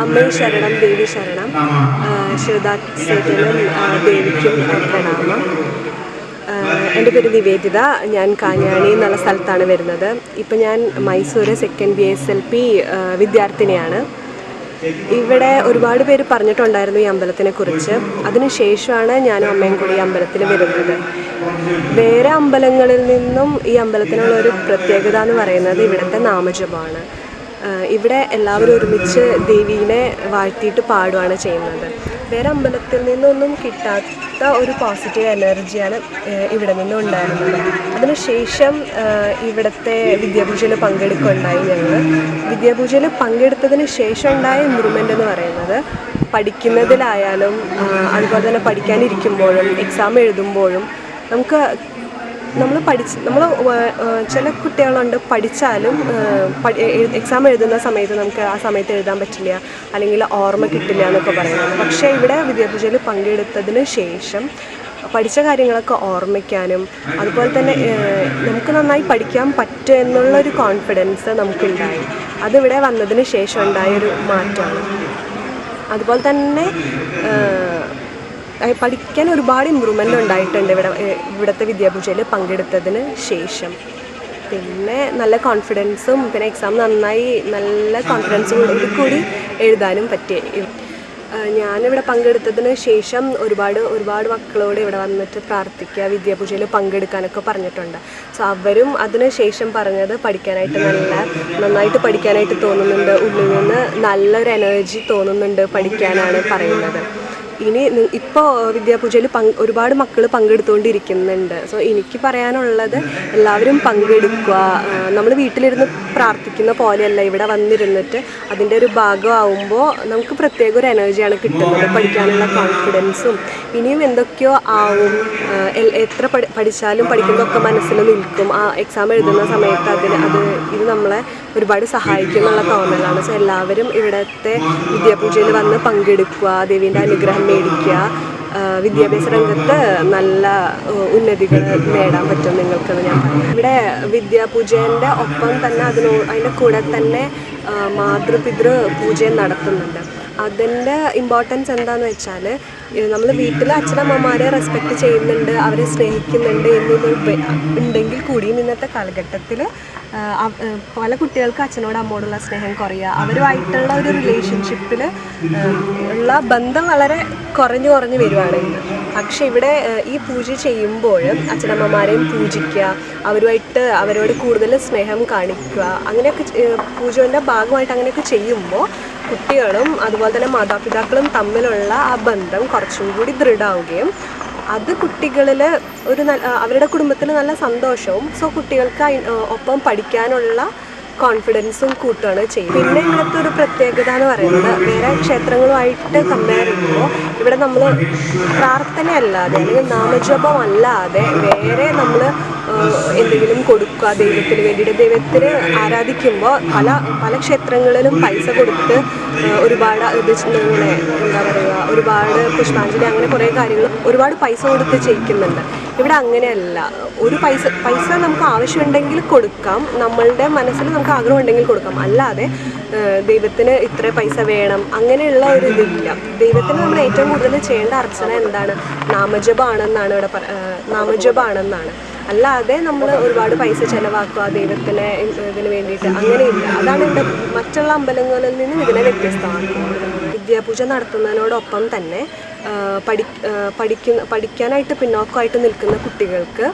അമ്മേ ശരണം ദേവി ശരണം. ശിവദാസേട്ടനും ദേവിക്കും പ്രണാമം എന്റെ പേര് നിവേദിത ഞാൻ കാഞ്ഞാണി എന്നുള്ള സ്ഥലത്താണ് വരുന്നത്. ഇപ്പം ഞാൻ Mysore second B S L P വിദ്യാർത്ഥിനിയാണ്. ഇവിടെ ഒരുപാട് പേര് പറഞ്ഞിട്ടുണ്ടായിരുന്നു ഈ അമ്പലത്തിനെ കുറിച്ച്. അതിനുശേഷമാണ് ഞാനും അമ്മയും കൂടി ഈ അമ്പലത്തിൽ വരുന്നത്. വേറെ അമ്പലങ്ങളിൽ നിന്നും ഈ അമ്പലത്തിനുള്ള ഒരു പ്രത്യേകത എന്ന് പറയുന്നത് ഇവിടുത്തെ നാമജപമാണ്. ഇവിടെ എല്ലാവരും ഒരുമിച്ച് ദേവീനെ വാഴ്ത്തിയിട്ട് പാടുകയാണ് ചെയ്യുന്നത്. വേറെ അമ്പലത്തിൽ നിന്നൊന്നും കിട്ടാത്ത ഒരു പോസിറ്റീവ് എനർജിയാണ് ഇവിടെ നിന്നും ഉണ്ടായിരുന്നത്. അതിനുശേഷം ഇവിടുത്തെ വിദ്യാപൂജയിൽ പങ്കെടുക്കുകയുണ്ടായി ഞങ്ങൾ വിദ്യാപൂജയിൽ പങ്കെടുത്തതിന് ശേഷം ഉണ്ടായ ഇമ്പ്രൂവ്മെന്റ് എന്ന് പറയുന്നത് പഠിക്കുന്നതിലായാലും അതുപോലെ തന്നെ പഠിക്കാനിരിക്കുമ്പോഴും എക്സാം എഴുതുമ്പോഴും നമുക്ക് നമ്മൾ പഠിച്ച് നമ്മൾ ചില കുട്ടികളുണ്ട് പഠിച്ചാലും എക്സാം എഴുതുന്ന സമയത്ത് നമുക്ക് ആ സമയത്ത് എഴുതാൻ പറ്റില്ല അല്ലെങ്കിൽ ഓർമ്മ കിട്ടില്ല എന്നൊക്കെ പറയുന്നത്. പക്ഷേ ഇവിടെ വിദ്യാഭ്യാസയിൽ പങ്കെടുത്തതിന് ശേഷം പഠിച്ച കാര്യങ്ങളൊക്കെ ഓർമ്മിക്കാനും അതുപോലെ തന്നെ നമുക്ക് നന്നായി പഠിക്കാൻ പറ്റും എന്നുള്ളൊരു കോൺഫിഡൻസ് നമുക്കുണ്ടായി. അതിവിടെ വന്നതിന് ശേഷം ഉണ്ടായൊരു മാറ്റമാണ്. അതുപോലെ തന്നെ പഠിക്കാൻ ഒരുപാട് ഇമ്പ്രൂവ്മെന്റ് ഉണ്ടായിട്ടുണ്ട് ഇവിടെ ഇവിടുത്തെ വിദ്യാഭൂഷയിൽ പങ്കെടുത്തതിന് ശേഷം. പിന്നെ നല്ല കോൺഫിഡൻസും പിന്നെ എക്സാം നന്നായി നല്ല കോൺഫിഡൻസോട് കൂടി എഴുതാനും പറ്റി. ഞാനിവിടെ പങ്കെടുത്തതിന് ശേഷം ഒരുപാട് ഒരുപാട് മക്കളോട് ഇവിടെ വന്നിട്ട് പ്രാർത്ഥിക്കുക വിദ്യാപൂജയിൽ പങ്കെടുക്കാനൊക്കെ പറഞ്ഞിട്ടുണ്ട്. സോ അവരും അതിന് ശേഷം പറഞ്ഞത് പഠിക്കാനായിട്ട് നല്ല നന്നായിട്ട് പഠിക്കാനായിട്ട് തോന്നുന്നുണ്ട്. ഉള്ളിൽ നിന്ന് നല്ലൊരു എനർജി തോന്നുന്നുണ്ട് പഠിക്കാനാണ് പറയുന്നത്. ഇനി ഇപ്പോൾ വിദ്യാപൂജയിൽ പങ്ക് ഒരുപാട് മക്കൾ പങ്കെടുത്തുകൊണ്ടിരിക്കുന്നുണ്ട് സോ എനിക്ക് പറയാനുള്ളത് എല്ലാവരും പങ്കെടുക്കുക. നമ്മൾ വീട്ടിലിരുന്ന് പ്രാർത്ഥിക്കുന്ന പോലെയല്ല ഇവിടെ വന്നിരുന്നിട്ട് അതിന്റെ ഒരു ഭാഗമാവുമ്പോൾ നമുക്ക് പ്രത്യേക ഒരു എനർജിയാണ് കിട്ടുന്നത് പഠിക്കാനുള്ള കോൺഫിഡൻസും ഇനിയും എന്തൊക്കെയോ ആവും. എത്ര പഠി പഠിച്ചാലും പഠിക്കുന്നതൊക്കെ മനസ്സിൽ നിൽക്കും. ആ എക്സാം എഴുതുന്ന സമയത്ത് അതിന് അത് ഇത് നമ്മളെ ഒരുപാട് സഹായിക്കും എന്നുള്ള തോന്നലാണ്. സോ എല്ലാവരും ഇവിടുത്തെ വിദ്യാപൂജയിൽ വന്ന് പങ്കെടുക്കുക. ദേവീന്റെ അനുഗ്രഹം മേടിക്കുക വിദ്യാഭ്യാസ രംഗത്ത് നല്ല ഉന്നതികൾ നേടാൻ പറ്റും നിങ്ങൾക്കെന്ന് ഞാൻ ഇവിടെ വിദ്യാപൂജേന്റെ ഒപ്പം തന്നെ അതിനോ അതിന്റെ കൂടെ തന്നെ മാതൃപിതൃ പൂജയും നടത്തുന്നുണ്ട്. അതിന്റെ ഇമ്പോർട്ടൻസ് എന്താണെന്ന് വെച്ചാൽ നമ്മൾ വീട്ടിൽ അച്ഛനമ്മമാരെ റെസ്പെക്റ്റ് ചെയ്യുന്നുണ്ട് അവരെ സ്നേഹിക്കുന്നുണ്ട് എന്നത് ഉണ്ടെങ്കിൽ കൂടിയും ഇന്നത്തെ കാലഘട്ടത്തിൽ പല കുട്ടികൾക്ക് അച്ഛനോട് അമ്മോടുള്ള സ്നേഹം കുറയുക. അവരുമായിട്ടുള്ള ഒരു റിലേഷൻഷിപ്പിൽ ഉള്ള ബന്ധം വളരെ കുറഞ്ഞു കുറഞ്ഞു വരുവാണ്. ഇന്ന് പക്ഷെ ഇവിടെ ഈ പൂജ ചെയ്യുമ്പോൾ അച്ഛനമ്മമാരെയും പൂജിക്കുക അവരുമായിട്ട് അവരോട് കൂടുതൽ സ്നേഹം കാണിക്കുക അങ്ങനെയൊക്കെ പൂജയുടെ ഭാഗമായിട്ട് അങ്ങനെയൊക്കെ ചെയ്യുമ്പോൾ കുട്ടികളും അതുപോലെ തന്നെ മാതാപിതാക്കളും തമ്മിലുള്ള ആ ബന്ധം കുറച്ചും കൂടി ദൃഢമാവുകയും അത് കുട്ടികളിൽ ഒരു അവരുടെ കുടുംബത്തിൽ നല്ല സന്തോഷവും സോ കുട്ടികൾക്ക് ഒപ്പം പഠിക്കാനുള്ള കോൺഫിഡൻസും കൂട്ടുകയാണ് ചെയ്യുന്നത്. പിന്നെ ഇവിടുത്തെ ഒരു പ്രത്യേകത എന്ന് പറയുന്നത് വേറെ ക്ഷേത്രങ്ങളുമായിട്ട് കമ്പയർ ചെയ്യുമ്പോൾ ഇവിടെ നമ്മൾ പ്രാർത്ഥന അല്ലാതെ അല്ലെങ്കിൽ നാമജപം അല്ലാതെ വേറെ നമ്മൾ എന്തെങ്കിലും കൊടുക്കുക ദൈവത്തിന് വേണ്ടിയിട്ട്. ദൈവത്തിന് ആരാധിക്കുമ്പോൾ പല പല ക്ഷേത്രങ്ങളിലും പൈസ കൊടുത്ത് ഒരുപാട് ഇത് എന്താ പറയുക ഒരുപാട് പുഷ്പാഞ്ജലി അങ്ങനെ കുറേ കാര്യങ്ങൾ ഒരുപാട് പൈസ കൊടുത്ത് ചെയ്യിക്കുന്നുണ്ട്. ഇവിടെ അങ്ങനെയല്ല. ഒരു പൈസ പൈസ നമുക്ക് ആവശ്യമുണ്ടെങ്കിൽ കൊടുക്കാം. നമ്മളുടെ മനസ്സിൽ നമുക്ക് ആഗ്രഹം ഉണ്ടെങ്കിൽ കൊടുക്കാം. അല്ലാതെ ദൈവത്തിന് ഇത്ര പൈസ വേണം. അങ്ങനെയുള്ള ഒരു ഇതില്ല. ദൈവത്തിന് നമ്മൾ ഏറ്റവും കൂടുതൽ ചെയ്യേണ്ട അർച്ചന എന്താണ്? നാമജപാണെന്നാണ് ഇവിടെ നാമജപാണെന്നാണ്. അല്ലാതെ നമ്മൾ ഒരുപാട് പൈസ ചിലവാക്കുക ദൈവത്തിന് ഇതിന് വേണ്ടിയിട്ട് അങ്ങനെയില്ല. അതാണ് ഇവിടെ മറ്റുള്ള അമ്പലങ്ങളിൽ നിന്നും ഇതിനെ വ്യത്യസ്തമാക്കുന്നത്. വിദ്യാപൂജ നടത്തുന്നതിനോടൊപ്പം തന്നെ പഠി പഠിക്കുന്ന പഠിക്കാനായിട്ട് പിന്നോക്കമായിട്ട് നിൽക്കുന്ന കുട്ടികൾക്ക്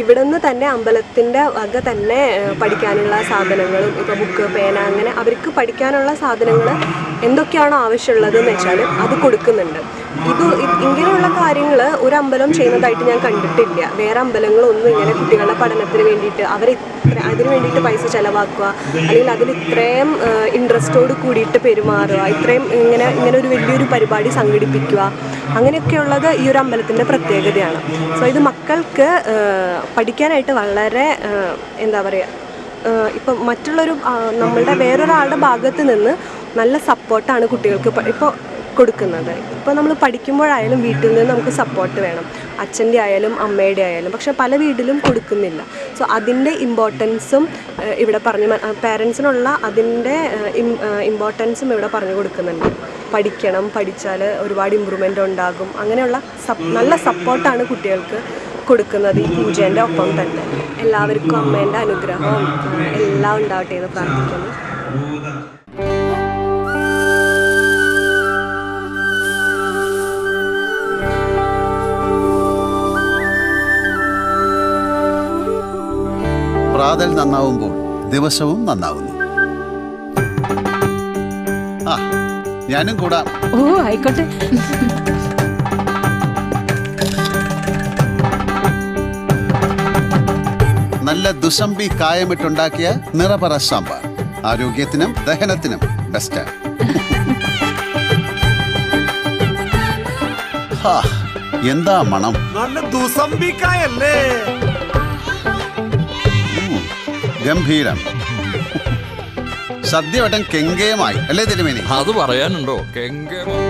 ഇവിടുന്ന് തന്നെ അമ്പലത്തിന്റെ വക തന്നെ പഠിക്കാനുള്ള സാധനങ്ങളും ഇപ്പോൾ ബുക്ക് പേന അങ്ങനെ അവർക്ക് പഠിക്കാനുള്ള സാധനങ്ങൾ എന്തൊക്കെയാണോ ആവശ്യമുള്ളതെന്ന് വെച്ചാൽ അത് കൊടുക്കുന്നുണ്ട്. ഇത് ഇങ്ങനെയുള്ള കാര്യങ്ങൾ ഒരു അമ്പലം ചെയ്യുന്നതായിട്ട് ഞാൻ കണ്ടിട്ടില്ല. വേറെ അമ്പലങ്ങളൊന്നും ഇങ്ങനെ കുട്ടികളുടെ പഠനത്തിന് വേണ്ടിയിട്ട് അവർ ഇത്ര അതിന് വേണ്ടിയിട്ട് പൈസ ചിലവാക്കുക അല്ലെങ്കിൽ അതിൽ ഇത്രയും ഇൻട്രസ്റ്റോട് കൂടിയിട്ട് പെരുമാറുക ഇത്രയും ഇങ്ങനെ ഇങ്ങനെ ഒരു വലിയൊരു പരിപാടി സംഘടിപ്പിക്കുക അങ്ങനെയൊക്കെയുള്ളത് ഈ ഒരു അമ്പലത്തിന്റെ പ്രത്യേകതയാണ്. സോ ഇത് മക്കൾക്ക് പഠിക്കാനായിട്ട് വളരെ എന്താ പറയുക ഇപ്പം മറ്റുള്ളൊരു നമ്മളുടെ വേറൊരാളുടെ ഭാഗത്ത് നിന്ന് നല്ല സപ്പോർട്ടാണ് കുട്ടികൾക്ക്. ഇപ്പോൾ കൊടുക്കുന്നത്. ഇപ്പോൾ നമ്മൾ പഠിക്കുമ്പോഴായാലും വീട്ടിൽ നിന്ന് നമുക്ക് സപ്പോർട്ട് വേണം. അച്ഛന്റെ ആയാലും അമ്മയുടെ ആയാലും. പക്ഷെ പല വീട്ടിലും കൊടുക്കുന്നില്ല. സോ അതിന്റെ ഇമ്പോർട്ടൻസും ഇവിടെ പറഞ്ഞു പേരൻസിനുള്ള അതിന്റെ ഇമ്പോർട്ടൻസും ഇവിടെ പറഞ്ഞു കൊടുക്കുന്നുണ്ട്. പഠിക്കണം പഠിച്ചാൽ ഒരുപാട് ഇമ്പ്രൂവ്മെന്റ് ഉണ്ടാകും. അങ്ങനെയുള്ള നല്ല സപ്പോർട്ടാണ് കുട്ടികൾക്ക് കൊടുക്കുന്നത് ഈ പൂജേന്റെ ഒപ്പം തന്നെ. എല്ലാവർക്കും അമ്മേന്റെ അനുഗ്രഹം എല്ലാം ഉണ്ടാവട്ടെ എന്ന് പ്രാർത്ഥിക്കുന്നു. പ്രാതൽ നന്നാവുമ്പോൾ ദിവസവും നന്നാവുന്നു. ആ ഞാനും കൂടാം. ഓ ആയിക്കോട്ടെ. നല്ല ദുസംബി കായമിട്ടുണ്ടാക്കിയ നിറപറ സാമ്പാർ. ആരോഗ്യത്തിനും ദഹനത്തിനും ബെസ്റ്റ് ഹാ എന്താ മണം? നല്ല ദുസംബിക്കായല്ലേ ഗംഭീരം. സദ്യവട്ടം കെങ്കേമായി അല്ലേ തിരുമേനി? അത് പറയാനുണ്ടോ? കെങ്കേമം